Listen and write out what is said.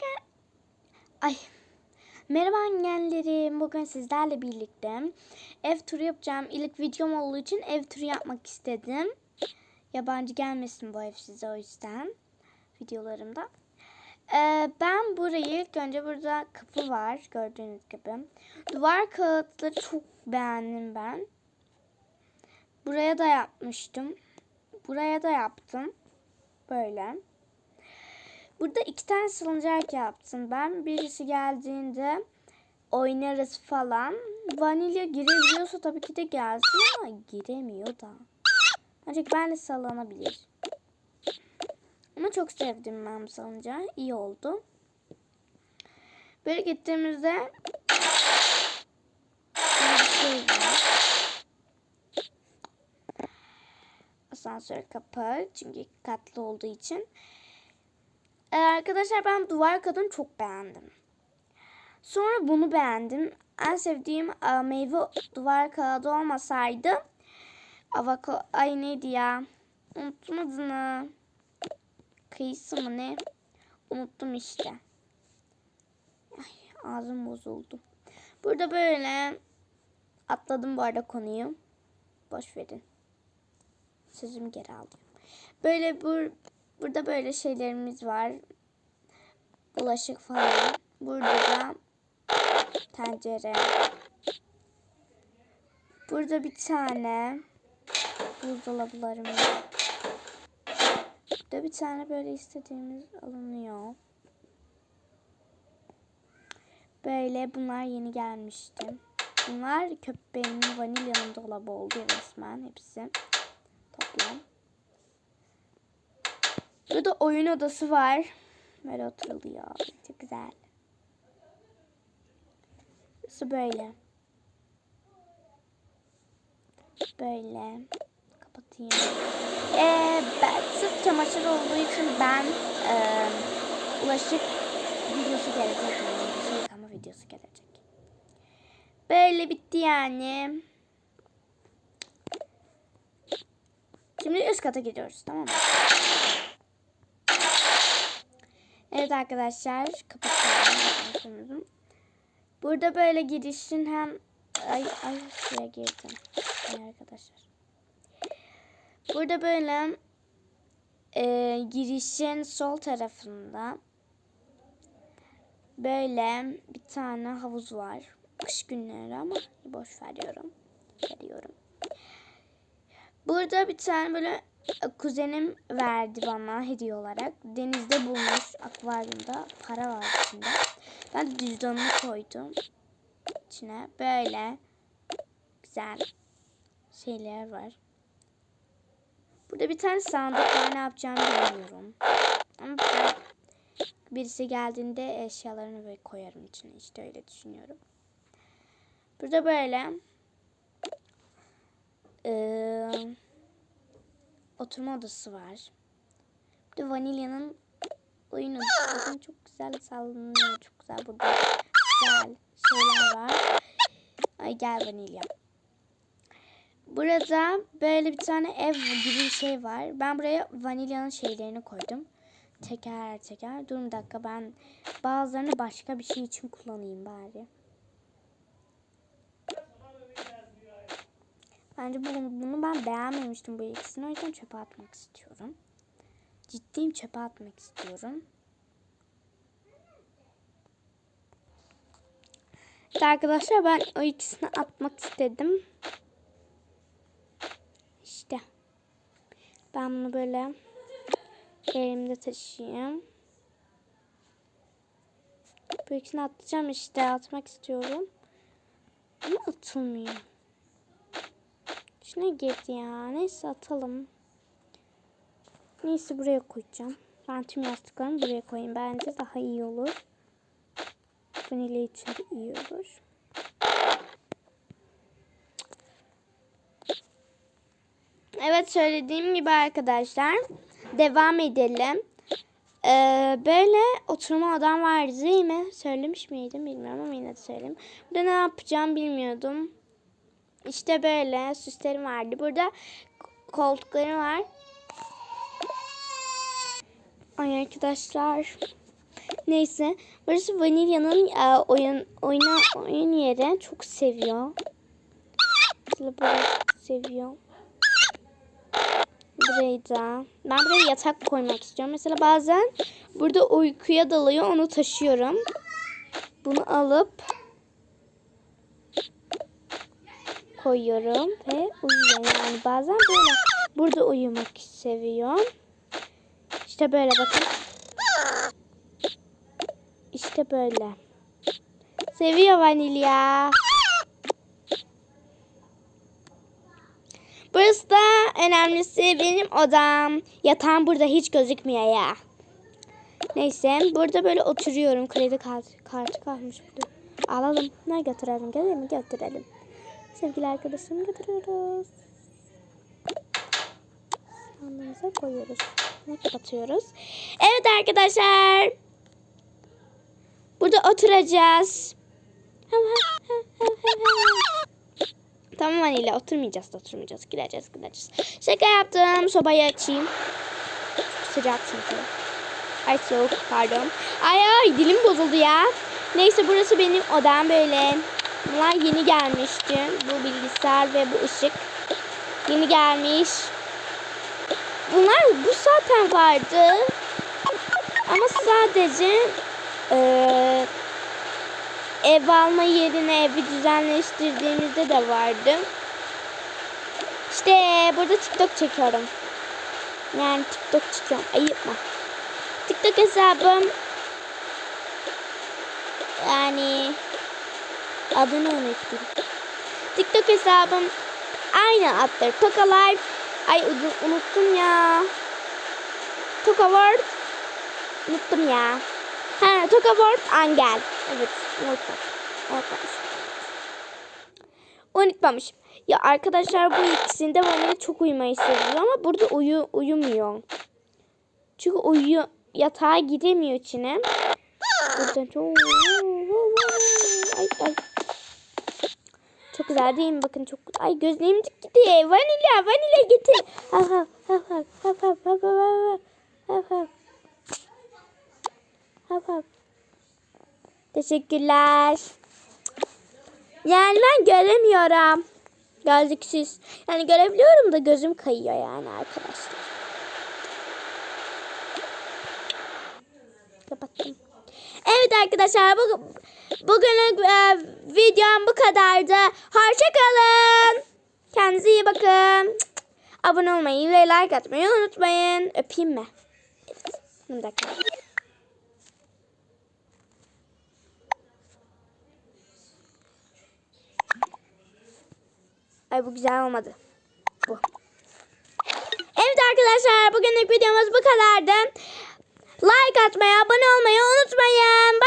gel. Ay. Merhaba anneannerim. Bugün sizlerle birlikte ev turu yapacağım. İlk videom olduğu için ev turu yapmak istedim. Yabancı gelmesin bu ev size o yüzden videolarımda. Ee, ben burayı ilk önce burada kapı var gördüğünüz gibi. Duvar kağıtları çok beğendim ben. Buraya da yapmıştım. Buraya da yaptım. Böyle. Burada iki tane salıncak yaptım ben. Birisi geldiğinde oynarız falan. Vanilya girebiliyorsa tabii ki de gelsin ama giremiyor da. Ancak ben de sallanabilir. Ama çok sevdim ben bu salıncağı. İyi oldu. Böyle gittiğimizde. Asansör kapı. Çünkü katlı olduğu için. Ee, arkadaşlar ben duvar kadını çok beğendim. Sonra bunu beğendim. En sevdiğim e, meyve duvar kağıdı olmasaydı avokado ay neydi ya? Unuttum adını. Kıyısı mı ne? Unuttum işte. Ay, ağzım bozuldu. Burada böyle atladım bu arada konuyu. Boş verin. Sözümü geri aldım. Böyle bur burada böyle şeylerimiz var. Bulaşık falan. Burada da tencere. Burada bir tane buzdolaplarım. Burada bir tane böyle istediğimiz alınıyor. Böyle bunlar yeni gelmişti. Bunlar köpeğimin vanilyanın dolabı oldu resmen hepsi. Toplam. Burada oyun odası var. Böyle oturuluyor. Çok güzel. Burası böyle. Böyle. Kapatayım. Ee, ben, sırf çamaşır olduğu için ben e, bulaşık videosu gelecek. Yani bulaşık yıkama videosu gelecek. Böyle bitti yani. Şimdi üst kata gidiyoruz tamam mı? Evet arkadaşlar kapatıyorum. Burada böyle girişin hem ay ay şuraya girdim. Ay arkadaşlar. Burada böyle e, girişin sol tarafında böyle bir tane havuz var. Kış günleri ama boş veriyorum. Veriyorum. Burada bir tane böyle kuzenim verdi bana hediye olarak. Denizde bulmuş akvaryumda para var içinde. Ben de cüzdanını koydum içine. Böyle güzel şeyler var. Burada bir tane sandık var. Ne yapacağımı bilmiyorum. Ama birisi geldiğinde eşyalarını böyle koyarım içine. İşte öyle düşünüyorum. Burada böyle ee, oturma odası var. Bir de vanilyanın oyun odası. Bakın çok güzel sallanıyor. Çok güzel burada güzel şeyler var. Ay gel vanilya. Burada böyle bir tane ev gibi bir şey var. Ben buraya vanilyanın şeylerini koydum. Teker teker. Dur bir dakika ben bazılarını başka bir şey için kullanayım bari. Bence bunu, bunu ben beğenmemiştim bu ikisini. O yüzden çöpe atmak istiyorum. Ciddiyim çöpe atmak istiyorum. Evet arkadaşlar ben o ikisini atmak istedim. İşte. Ben bunu böyle elimde taşıyayım. Bu ikisini atacağım işte. Atmak istiyorum. Ama atılmıyor. İçine girdi ya. Neyse atalım. Neyse buraya koyacağım. Ben tüm yastıklarımı buraya koyayım. Bence daha iyi olur. Vanilya için de iyi olur. Evet söylediğim gibi arkadaşlar. Devam edelim. Ee, böyle oturma odam vardı değil mi? Söylemiş miydim bilmiyorum ama yine de söyleyeyim. Burada ne yapacağım bilmiyordum. İşte böyle süslerim vardı. Burada koltuklarım var. Ay arkadaşlar. Neyse. Burası Vanilya'nın e, oyun oyna oyun yeri. Çok seviyor. Çok seviyor. Burayı da. Ben buraya yatak koymak istiyorum. Mesela bazen burada uykuya dalıyor. Onu taşıyorum. Bunu alıp koyuyorum ve uyuyor. Yani bazen böyle burada uyumak seviyor. İşte böyle bakın. İşte böyle. Seviyor vanilya. Burası da önemlisi benim odam. Yatağım burada hiç gözükmüyor ya. Neyse burada böyle oturuyorum. Kredi kartı, kalmış burada. Alalım. Ne götürelim? Mi? Götürelim. Sevgili arkadaşım götürüyoruz. Sandığımıza koyuyoruz. Ne kapatıyoruz? Evet arkadaşlar. Burada oturacağız. Tamam Anila oturmayacağız da oturmayacağız. Gideceğiz gideceğiz. Şaka yaptım. Sobayı açayım. Çok sıcak çünkü. Ay soğuk pardon. Ay ay dilim bozuldu ya. Neyse burası benim odam böyle. Bunlar yeni gelmişti. Bu bilgisayar ve bu ışık. Yeni gelmiş. Bunlar bu zaten vardı. Ama sadece eee, ev alma yerine evi düzenleştirdiğimizde de vardı. İşte burada TikTok çekiyorum. Yani TikTok çekiyorum. Ayıp mı? TikTok hesabım yani adını unuttum. TikTok hesabım aynı addır. Toka Life. Ay unuttum ya. Toka World. Unuttum ya. Ha, Toka World Angel. Evet, unutmadım. Unutmamış. Unutmamışım. Ya arkadaşlar bu ikisinde bana çok uyumayı seviyor ama burada uyu uyumuyor. Çünkü uyuyor yatağa gidemiyor içine. Buradan çok ay ay. Çok güzel? Bakın çok ay gözlerim gitti. Vanilya, vanilya getir. Hav hav hav hav hav hav hav hav hav hav. Hav hav. Teşekkürler. Yani ben göremiyorum. Gözlüksüz. Yani görebiliyorum da gözüm kayıyor yani arkadaşlar. Kapattım. Evet arkadaşlar bu, bugünlük e, videom bu kadardı. Hoşça kalın. Kendinize iyi bakın. Abone olmayı ve like atmayı unutmayın. Öpeyim mi? Bir dakika. Ay bu güzel olmadı. Bu. Evet arkadaşlar bugünlük videomuz bu kadardı. Like atmayı, abone olmayı unutmayın.